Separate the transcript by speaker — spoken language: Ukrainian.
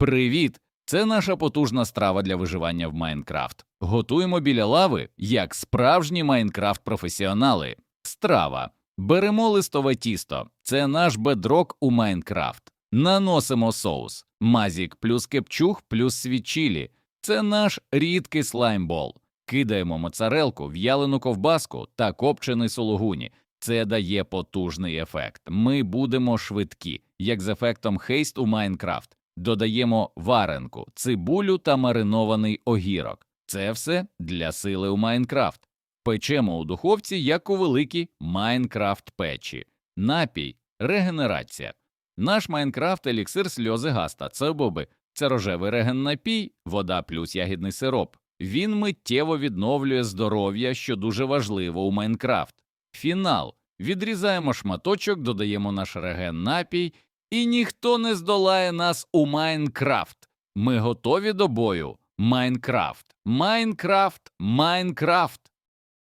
Speaker 1: Привіт! Це наша потужна страва для виживання в Майнкрафт. Готуємо біля лави, як справжні Майнкрафт-професіонали. Страва. Беремо листове тісто. Це наш бедрок у Майнкрафт. Наносимо соус. Мазік плюс кепчух плюс свічілі. Це наш рідкий слаймбол. Кидаємо моцарелку, в'ялену ковбаску та копчений сулугуні. Це дає потужний ефект. Ми будемо швидкі, як з ефектом хейст у Майнкрафт. Додаємо варенку, цибулю та маринований огірок. Це все для сили у Майнкрафт. Печемо у духовці, як у великій Майнкрафт печі. Напій регенерація. Наш Майнкрафт еліксир сльози гаста. Це боби. Це рожевий реген напій, вода плюс ягідний сироп. Він миттєво відновлює здоров'я, що дуже важливо у Майнкрафт. Фінал. Відрізаємо шматочок, додаємо наш реген напій, і ніхто не здолає нас у Майнкрафт. Ми готові до бою. Майнкрафт. Майнкрафт. Майнкрафт.